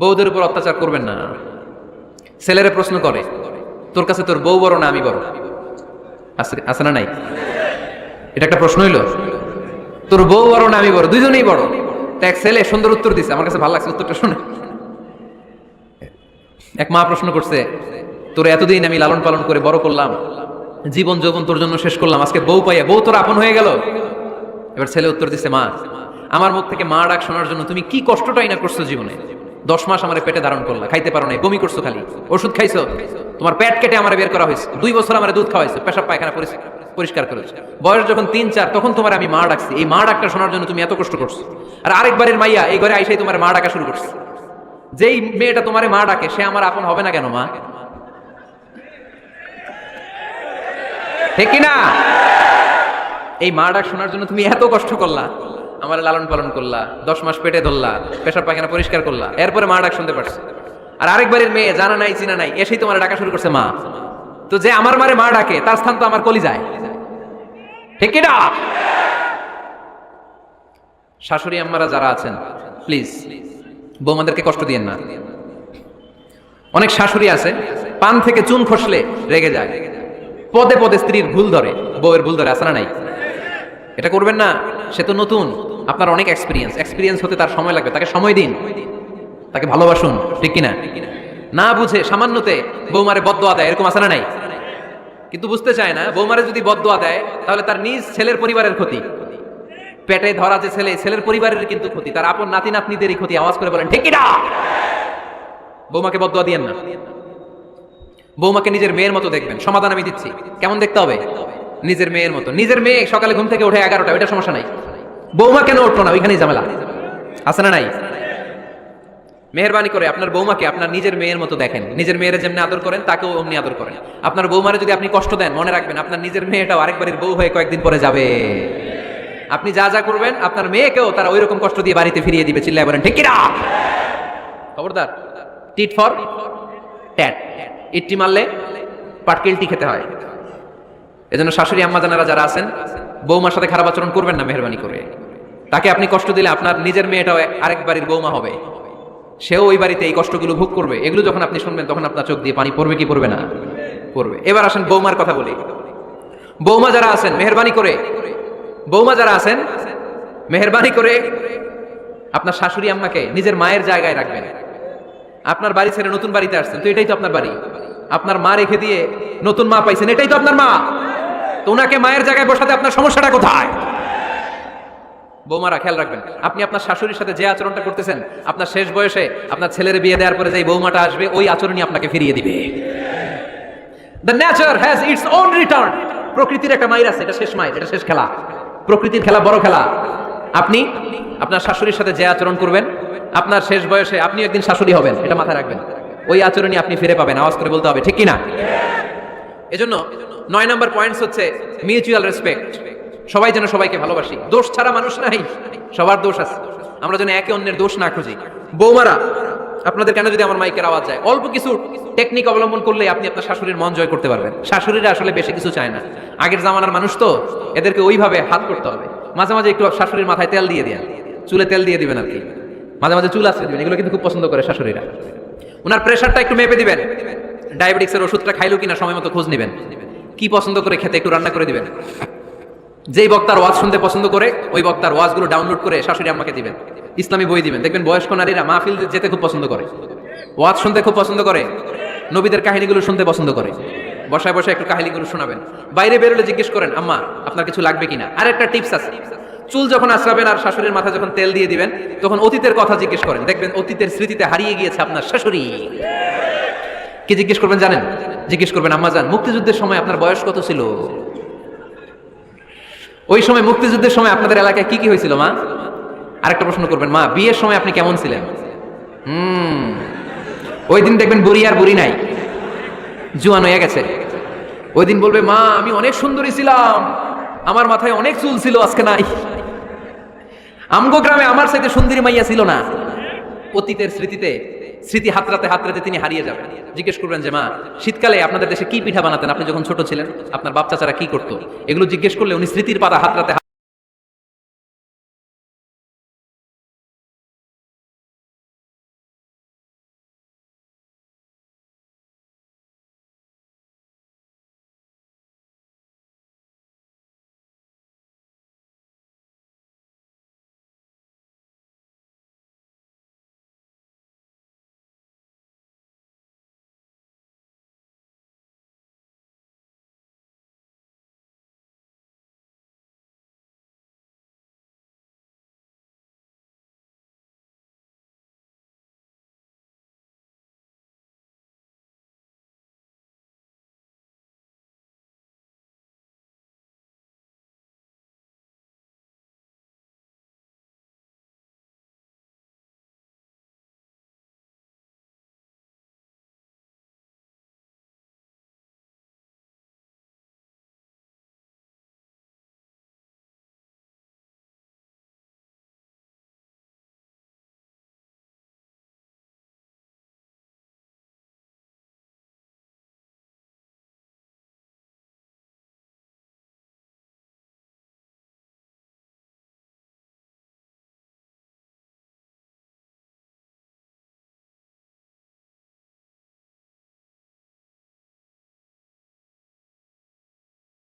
বউদের উপর অত্যাচার করবেন না। ছেলেরা প্রশ্ন করে, তোর কাছে তোর বউ বড় না আমি বড়? আছে না নাই? এটা একটা প্রশ্ন হইল। তোর বউ বড় না আমি বড়? দুইজনেই বড়। তা এক ছেলে সুন্দর উত্তর দিছে। আমার কাছে ভালো লাগছে উত্তরটা শুনে। এক মা প্রশ্ন করছে, তোর এতদিন আমি লালন পালন করে বড় করলাম, জীবন যৌবন তোর জন্য শেষ করলাম, আজকে বউ পাইয়া, বউ তোর আপন হয়ে গেল? এবার ছেলে উত্তর দিছে, মা, আমার মুখ থেকে মা ডাক শোনার জন্য তুমি কি কষ্টটাই না করছ জীবনে? দশ মাস আমার পেটে ধারণ করলা, খাইতে পারো নাই, বমি করছ খালি, ওষুধ খাইছো? তোমার পেট কেটে আমার বের করা হয়েছে, দুই বছর আমার দুধ খাওয়াইছো, পেশাব পায়খানা পরিষ্কার পরিষ্কার করেছ। বয়স যখন তিন, চার, তখন তোমার আমি মা ডাকছি, এই মা ডাকটা শোনার জন্য তুমি এত কষ্ট করছ। আর আরেকবারের মাইয়া এই ঘরে আইসাই তোমার মা ডাকা শুরু করছে। যেই মেয়েটা তোমার মা ডাকে, সে আমার আপন হবে না কেন মা? ঠিক না এই মা ডাক শোনার জন্য তুমি এত কষ্ট করলা। আমার লালন পালন করলা, দশ মাস পেটে ধরলা, পেশাব পায়খানা পরিষ্কার করলা, এরপরে মা ডাক শুনতে পারছে। আর আরেকবারের মেয়ে জানা নাই, চিনা নাই, এসেই তোমার ডাকা শুরু করছে মা। তো যে আমার মারে মা ডাকে, তার স্থান তো আমার কলি যায় না? শাশুড়ি আম্মারা যারা আছেন প্লিজ বৌমাদেরকে কষ্ট দিয়েন না। অনেক শাশুড়ি আছে, পান থেকে চুন খসলে রেগে যায়। পদে পদে স্ত্রীর ভুল ধরে, বউয়ের ভুল ধরে আসে না নাই? এটা করবেন না, সে তো নতুন। আপনার অনেক এক্সপিরিয়েন্স এক্সপিরিয়েন্স হতে তার সময় লাগবে। তাকে সময় দিন। তাকে ভালোবাসুন, ঠিক কিনা? না বুঝে সামান্যতে বৌমারে বদোয়া দেয়, এরকম আসে না নাই? কিন্তু বুঝতে চায় না, বৌমারে যদি বদোয়া দেয়, তাহলে তার নিজ ছেলের পরিবারের ক্ষতি। পেটে ধরা যে ছেলে, ছেলের পরিবারের কিন্তু ক্ষতি। তার আপন নাতি নাতনিদেরই ক্ষতি, আওয়াজ করে বলেন, ঠিক কিনা? বৌমাকে বদোয়া দিয়েন না। বৌমাকে নিজের মেয়ের মতো দেখবেন। সমাধান আমি দিচ্ছি। কেমন দেখতে হবে? নিজের মেয়ের মতো। নিজের মেয়ে সকালে ঘুম থেকে উঠে এগারোটা, ওইটা সমস্যা নাই। বৌমা কেন উঠল না? ওইখানেই ঝামেলা। আছে না নাই? মেহরবানি করে আপনার বৌমাকে আপনার নিজের মেয়ের মতো দেখেন। নিজের মেয়ের যেমনি আদর করেন, তাকেও অমনি আদর করেন। আপনার বৌমারে যদি আপনি কষ্ট দেন, মনে রাখবেন আপনার নিজের মেয়েটাও আরেকবারের বউ হয়ে কয়েকদিন পরে যাবে। আপনি যা যা করবেন, আপনার মেয়েকেও তারা ওই রকম কষ্ট দিয়ে বাড়িতে ফিরিয়ে দিবে। চিল্লায় বলেন, ঠিক কিনা? খবরদার, টিট ফর ট্যাট। ইটটি মারলে পাটকেলটি খেতে হয়। এজন্য শাশুড়ি, আম্মা জানারা যারা আছেন, বৌমার সাথে খারাপ আচরণ করবেন না মেহরবানি করে। তাকে আপনি কষ্ট দিলে আপনার নিজের মেয়েটাও আরেক বাড়ির বৌমা হবে। সেও ওই বাড়িতে এই কষ্টগুলো ভোগ করবে। এগুলো যখন আপনি শুনবেন, তখন আপনার চোখ দিয়ে পানি পড়বে কি পড়বে না? পড়বে। এবার আসেন বৌমার কথা বলি। বৌমা যারা আছেন, মেহরবানি করে। বৌমা যারা আছেন, মেহরবানি করে আপনার শাশুড়ি, আম্মাকে নিজের মায়ের জায়গায় রাখবেন। আপনার বাড়ি ছেড়ে নতুন বাড়িতে আসছেন, তো এটাই তো আপনার বাড়ি। আপনার মা রেখে দিয়ে নতুন মা পাইছেন, এটাই তো আপনার মা। তো ওনাকে মায়ের জায়গায় বসাতে আপনার সমস্যাটা কোথায়? বৌমারা, খেয়াল রাখবেন, আপনি আপনার শাশুড়ির সাথে যে আচরণটা করতেছেন, আপনার শেষ বয়সে আপনার ছেলের বিয়ে দেওয়ার পরে যে বৌমাটা আসবে, ওই আচরণই আপনাকে ফিরিয়ে দিবে। The nature has its own return প্রকৃতির একটা মাইর আছে, এটা শেষ মাইর এটা শেষ খেলা। প্রকৃতির খেলা বড় খেলা। আপনি আপনার শাশুড়ির সাথে যে আচরণ করবেন, আপনার শেষ বয়সে আপনি একদিন শাশুড়ি হবেন, এটা মাথায় রাখবেন। ওই আচরণই আপনি ফিরে পাবেন, আওয়াজ করে বলতে হবে, ঠিক কিনা? এজন্য নয় নম্বর পয়েন্টস হচ্ছে মিউচুয়াল রেসপেক্ট সবাই যেন সবাইকে ভালোবাসি। দোষ ছাড়া মানুষ নাই। সবার দোষ আছে। আমরা যেন একে অন্যের দোষ না খুঁজি। বৌমারা, আপনাদের কেন যদি আমার মাইকের আওয়াজ যায়? অল্প কিছু টেকনিক অবলম্বন করলে আপনি আপনার শাশুড়ির মন জয় করতে পারবেন। শাশুড়িরা আসলে বেশি কিছু চায় না। আগের জামানার মানুষ তো, এদেরকে ওইভাবে হাত করতে হবে। মাঝে মাঝে একটু শাশুড়ির মাথায় তেল দিয়ে দেন। চুলে তেল দিয়ে দিবেন আর কি। মাঝে মাঝে চুল আসতে দিবেন, এগুলো কিন্তু খুব পছন্দ করে শাশুড়িরা। ওনার প্রেশারটা একটু মেপে দিবেন। ডায়াবেটিক্সের ওষুধটা খাইলো কিনা সময় মতো খোঁজ নেবেন। কি পছন্দ করে খেতে একটু রান্না করে দিবেন? যেই বক্তার ওয়াজ শুনতে পছন্দ করে, ওই বক্তার ওয়াজগুলো ডাউনলোড করে শাশুড়ি আম্মাকে দিবেন। ইসলামী বই দিবেন। দেখবেন বয়স্ক নারীরা মাহফিল যেতে খুব পছন্দ করে। ওয়াজ শুনতে খুব পছন্দ করে, নবীদের কাহিনীগুলো শুনতে পছন্দ করে। বসায় বসায় একটু কাহিনীগুলো শোনাবেন। বাইরে বেরোলে জিজ্ঞেস করেন, আম্মা, আপনার কিছু লাগবে কিনা? আর একটা টিপস আছে। চুল যখন আশ্রাবেন আর শাশুড়ির মাথায় যখন তেল দিয়ে দিবেন, তখন অতীতের কথা জিজ্ঞেস করেন। দেখবেন অতীতের স্মৃতিতে হারিয়ে গিয়েছে আপনার শাশুড়ি। কি জিজ্ঞেস করবেন জানেন? জিজ্ঞেস করবেন আম্মা জান মুক্তিযুদ্ধের সময় আপনার বয়স কত ছিল? ওই সময় মুক্তিযুদ্ধের সময় আপনাদের এলাকায় কি কি হয়েছিল, মা? আরেকটা প্রশ্ন করবেন, মা, বিয়ের সময় আপনি কেমন ছিলেন? হুম, ওই দিন দেখবেন বুড়ি আর বুড়ি নাই, জুয়ান হয়ে গেছে। ওই দিন বলবে, মা, আমি অনেক সুন্দরী ছিলাম, আমার মাথায় অনেক চুল ছিল, আজকে নাই। আমগো গ্রামে আমার সাথে সুন্দরী মাইয়া ছিল না, অতীতের স্মৃতিতে স্মৃতি হাতরাতে হাতরাতে তিনি হারিয়ে যাবেন। জিজ্ঞেস করবেন যে, মা, শীতকালে আপনাদের দেশে কি পিঠা বানাতেন? আপনি যখন ছোট ছিলেন, আপনার বাচ্চাচারা কি করতো? এগুলো জিজ্ঞেস করলে উনি স্মৃতির পাতা হাতরাতে